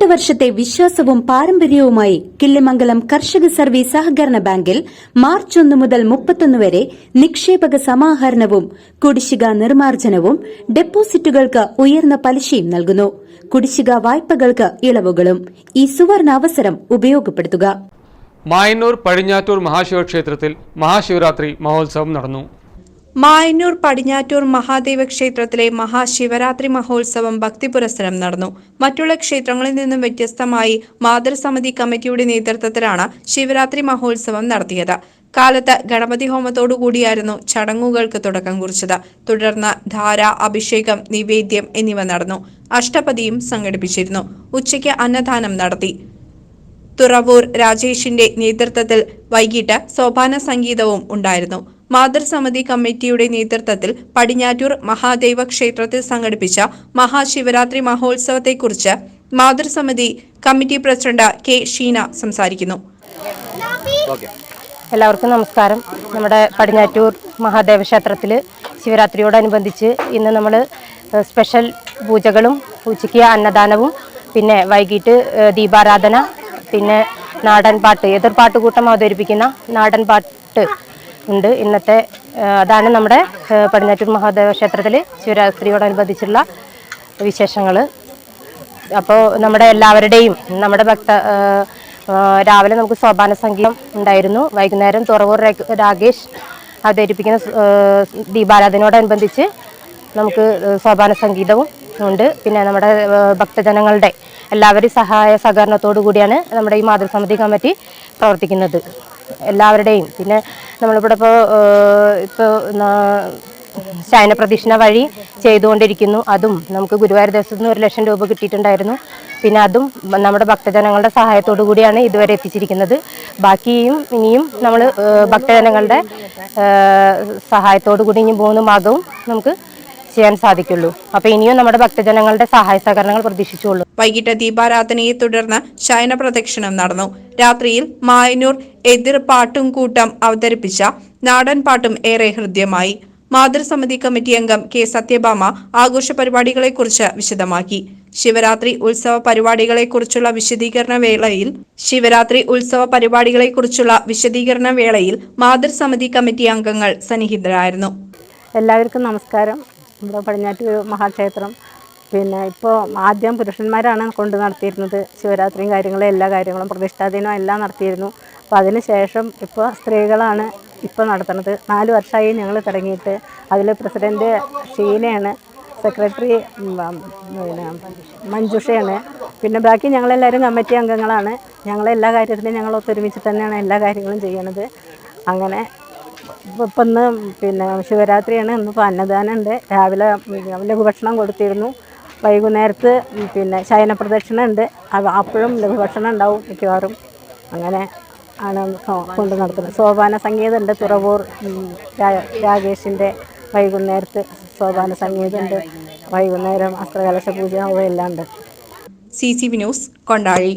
പതിനെട്ട് വർഷത്തെ വിശ്വാസവും പാരമ്പര്യവുമായി കിള്ളിമംഗലം കർഷക സർവീസ് സഹകരണ ബാങ്കിൽ മാർച്ച് ഒന്ന് മുതൽ മുപ്പത്തൊന്ന് വരെ നിക്ഷേപക സമാഹരണവും കുടിശ്ശിക നിർമ്മാർജനവും ഡെപ്പോസിറ്റുകൾക്ക് ഉയർന്ന പലിശയും നൽകുന്നു. കുടിശ്ശിക വായ്പകൾക്ക് ഇളവുകളും. ഈ സുവർണ അവസരം ഉപയോഗപ്പെടുത്തുക. മായന്നൂർ പടിഞ്ഞാറ്റൂർ മഹാശിവക്ഷേത്രത്തിൽ മഹാശിവരാത്രി മഹോത്സവം നടന്നു. മായന്നൂർ പടിഞ്ഞാറ്റൂർ മഹാദേവ ക്ഷേത്രത്തിലെ മഹാശിവരാത്രി മഹോത്സവം ഭക്തിപുരസ്സരം നടന്നു. മറ്റുള്ള ക്ഷേത്രങ്ങളിൽ നിന്നും വ്യത്യസ്തമായി മാതൃസമിതി കമ്മിറ്റിയുടെ നേതൃത്വത്തിലാണ് ശിവരാത്രി മഹോത്സവം നടത്തിയത്. കാലത്ത് ഗണപതി ഹോമത്തോടുകൂടിയായിരുന്നു ചടങ്ങുകൾക്ക് തുടക്കം കുറിച്ചത്. തുടർന്ന് ധാര അഭിഷേകം നിവേദ്യം എന്നിവ നടന്നു. അഷ്ടപതിയും സംഘടിപ്പിച്ചിരുന്നു. ഉച്ചയ്ക്ക് അന്നദാനം നടത്തി. തുറവൂർ രാജേഷിന്റെ നേതൃത്വത്തിൽ വൈകിട്ട് സോപാന സംഗീതവും ഉണ്ടായിരുന്നു. മാതൃസമിതി കമ്മിറ്റിയുടെ നേതൃത്വത്തിൽ പടിഞ്ഞാറ്റൂർ മഹാദേവ ക്ഷേത്രത്തിൽ സംഘടിപ്പിച്ച മഹാശിവരാത്രി മഹോത്സവത്തെക്കുറിച്ച് മാതൃസമിതി കമ്മിറ്റി പ്രസിഡന്റ് കെ ഷീന സംസാരിക്കുന്നു. എല്ലാവർക്കും നമസ്കാരം. നമ്മുടെ പടിഞ്ഞാറ്റൂർ മഹാദേവ ക്ഷേത്രത്തിൽ ശിവരാത്രിയോടനുബന്ധിച്ച് ഇന്ന് നമ്മൾ സ്പെഷ്യൽ പൂജകളും ഉച്ചയ്ക്ക് അന്നദാനവും പിന്നെ വൈകിട്ട് ദീപാരാധന പിന്നെ നാടൻ പാട്ട് എതിർപാട്ടുകൂട്ടം അവതരിപ്പിക്കുന്ന നാടൻ പാട്ട് ഉണ്ട്. ഇന്നത്തെ അതാണ് നമ്മുടെ പടിഞ്ഞാറ്റൂർ മഹാദേവ ക്ഷേത്രത്തിൽ ശിവരാത്രിയോടനുബന്ധിച്ചുള്ള വിശേഷങ്ങൾ അപ്പോൾ നമ്മുടെ എല്ലാവരുടെയും നമ്മുടെ ഭക്ത രാവിലെ നമുക്ക് സോപാന സംഗീതം ഉണ്ടായിരുന്നു. വൈകുന്നേരം തുറവൂർ രാകേഷ് അവതരിപ്പിക്കുന്ന ദീപാരാധനയോടനുബന്ധിച്ച് നമുക്ക് സോപാന സംഗീതവും ഉണ്ട്. പിന്നെ നമ്മുടെ ഭക്തജനങ്ങളുടെ എല്ലാവരും സഹായ സഹകരണത്തോടു കൂടിയാണ് നമ്മുടെ ഈ മാതൃസമിതി കമ്മിറ്റി പ്രവർത്തിക്കുന്നത്. എല്ലാവരുടെയും. പിന്നെ നമ്മളിവിടെ ഇപ്പോൾ ഇപ്പോൾ ശയന പ്രദക്ഷിണ വഴി ചെയ്തുകൊണ്ടിരിക്കുന്നു. അതും നമുക്ക് ഗുരുവായൂർ ദേശത്തു നിന്ന് ഒരു ലക്ഷം രൂപ കിട്ടിയിട്ടുണ്ടായിരുന്നു. പിന്നെ അതും നമ്മുടെ ഭക്തജനങ്ങളുടെ സഹായത്തോടു കൂടിയാണ് ഇതുവരെ എത്തിച്ചിരിക്കുന്നത്. ബാക്കിയും ഇനിയും നമ്മൾ ഭക്തജനങ്ങളുടെ സഹായത്തോടു കൂടി ഇനി മൂന്ന് മാസവും നമുക്ക് ചെയ്യാൻ സാധിക്കുള്ളൂ. അപ്പൊ ഇനിയും നമ്മുടെ ഭക്തജനങ്ങളുടെ സഹായ സഹകരണങ്ങൾ പ്രതീക്ഷിച്ചുള്ളൂ. വൈകിട്ട് ദീപാരാധനയെ തുടർന്ന് ശയന പ്രദക്ഷിണം നടന്നു. രാത്രിയിൽ മായനൂർ എതിർ പാട്ടും കൂട്ടം അവതരിപ്പിച്ച നാടൻ പാട്ടും ഏറെ ഹൃദ്യമായി. മാതൃസമിതി കമ്മിറ്റി അംഗം കെ സത്യഭാമ ആഘോഷ പരിപാടികളെക്കുറിച്ച് വിശദമാക്കി. ശിവരാത്രി ഉത്സവ പരിപാടികളെക്കുറിച്ചുള്ള വിശദീകരണ വേളയിൽ ശിവരാത്രി ഉത്സവ പരിപാടികളെക്കുറിച്ചുള്ള വിശദീകരണ വേളയിൽ മാതൃസമിതി കമ്മിറ്റി അംഗങ്ങൾ സന്നിഹിതരായിരുന്നു. എല്ലാവർക്കും നമസ്കാരം. നമ്മുടെ പടിഞ്ഞാറ്റ് മഹാക്ഷേത്രം. പിന്നെ ഇപ്പോൾ ആദ്യം പുരുഷന്മാരാണ് കൊണ്ട് നടത്തിയിരുന്നത്. ശിവരാത്രിയും കാര്യങ്ങളും എല്ലാ കാര്യങ്ങളും പ്രതിഷ്ഠാദിനവും എല്ലാം നടത്തിയിരുന്നു. അപ്പോൾ അതിന് ശേഷം ഇപ്പോൾ സ്ത്രീകളാണ് ഇപ്പോൾ നടത്തുന്നത്. നാല് വർഷമായി ഞങ്ങൾ തുടങ്ങിയിട്ട്. അതിൽ പ്രസിഡന്റ് ഷീനയാണ് സെക്രട്ടറി പിന്നെ മഞ്ജുഷയാണ്. പിന്നെ ബാക്കി ഞങ്ങളെല്ലാവരും കമ്മിറ്റി അംഗങ്ങളാണ്. ഞങ്ങളെല്ലാ കാര്യത്തിലും ഞങ്ങൾ ഒത്തൊരുമിച്ച് തന്നെയാണ് എല്ലാ കാര്യങ്ങളും ചെയ്യണത്. അങ്ങനെ ഇപ്പം ഇന്ന് പിന്നെ ശിവരാത്രിയാണ് ഇന്നിപ്പോൾ അന്നദാനം ഉണ്ട് രാവിലെ ലഘുഭക്ഷണം കൊടുത്തിരുന്നു. വൈകുന്നേരത്ത് പിന്നെ ശയന പ്രദക്ഷിണ ഉണ്ട് അപ്പോഴും ലഘുഭക്ഷണം ഉണ്ടാവും മിക്കവാറും. അങ്ങനെ ആണ് കൊണ്ട് നടത്തുന്നത്. സോപാന സംഗീതമുണ്ട് തുറവൂർ രാകേഷിന്റെ വൈകുന്നേരത്ത് സോപാന സംഗീതമുണ്ട്. വൈകുന്നേരം അസ്ത്രകലശ പൂജ അവയെല്ലാം ഉണ്ട്. C C V news Kondazhy.